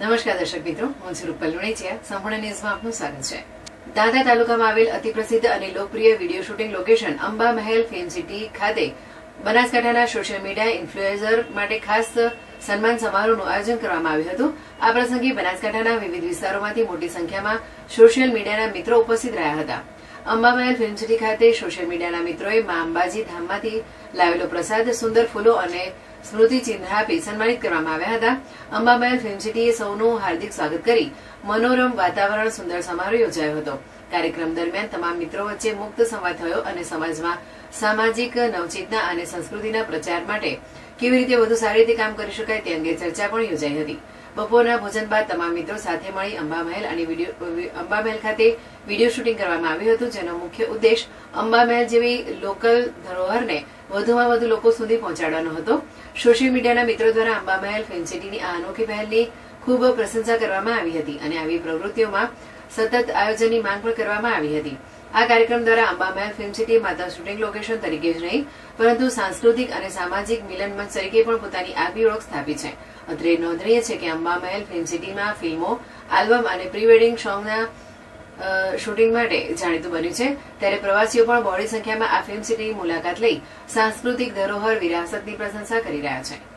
નમસ્કાર દર્શક મિત્રો, હું છું રૂપલ લુણેચિયા. સંપૂર્ણ ન્યૂઝમાં આપનું સ્વાગત છે. દાદા તાલુકામાં આવેલ અતિ પ્રસિદ્ધ અને લોકપ્રિય video shooting location Amba Mahal film city ખાતે બનાસકાંઠાના સોશિયલ મીડિયા ઇન્ફ્લુએન્સર માટે ખાસ સન્માન સમારોહનું આયોજન કરવામાં આવ્યું હતું. આ પ્રસંગે બનાસકાંઠાના વિવિધ વિસ્તારોમાંથી મોટી સંખ્યામાં સોશિયલ મીડિયાના મિત્રો ઉપસ્થિત રહ્યા હતા. અંબામહેલ ફિલ્મ સિટી ખાતે સોશિયલ મીડિયાના મિત્રોએ મા અંબાજી ધામમાંથી લાવેલો પ્રસાદ, સુંદર ફૂલો અને સ્મૃતિ ચિહ્ન આપી સન્માનિત કરવામાં આવ્યા હતા. અંબામહેલ ફિલ્મ સિટીએ સૌનું હાર્દિક સ્વાગત કરી. મનોરમ વાતાવરણ સુંદર સમારોહ યોજાયો હતો. કાર્યક્રમ દરમિયાન તમામ મિત્રો વચ્ચે મુક્ત સંવાદ થયો અને સમાજમાં સામાજિક નવચેતના અને સંસ્કૃતિના પ્રચાર માટે કેવી રીતે વધુ સારી રીતે કામ કરી શકાય તે અંગે ચર્ચા પણ યોજાઈ હતી. બપોરના ભોજન બાદ તમામ મિત્રો સાથે મળી અંબામહેલ અને અંબામહેલ ખાતે વીડિયો શૂટિંગ કરવામાં આવ્યું હતું, જેનો મુખ્ય ઉદ્દેશ અંબામહેલ જેવી લોકલ ધરોહરને વધુમાં વધુ લોકો સુધી પહોંચાડવાનો હતો. સોશિયલ મીડિયાના મિત્રો દ્વારા અંબામહેલ ફિલ્મ સિટીની આ અનોખી પહેલની ખૂબ પ્રશંસા કરવામાં આવી હતી અને આવી પ્રવૃત્તિઓમાં સતત આયોજનની માંગ પણ કરવામાં આવી હતી. આ કાર્યક્રમ દ્વારા અંબામહેલ ફિલ્મ સિટી માત્ર શૂટિંગ લોકેશન તરીકે જ નહીં, પરંતુ સાંસ્કૃતિક અને સામાજિક મિલન મંચ તરીકે પણ પોતાની આગવી ઓળખ સ્થાપી છે. અત્રે નોંધનીય છે કે અંબામહેલ ફિલ્મ સિટીમાં ફિલ્મો, આલ્બમ અને પ્રી વેડિંગ સોંગના શૂટિંગ માટે જાણીતું બન્યું છે. ત્યારે પ્રવાસીઓ પણ બહોળી સંખ્યામાં આ ફિલ્મ સિટીની મુલાકાત લઈ સાંસ્કૃતિક ધરોહર, વિરાસતની પ્રશંસા કરી રહ્યા છે.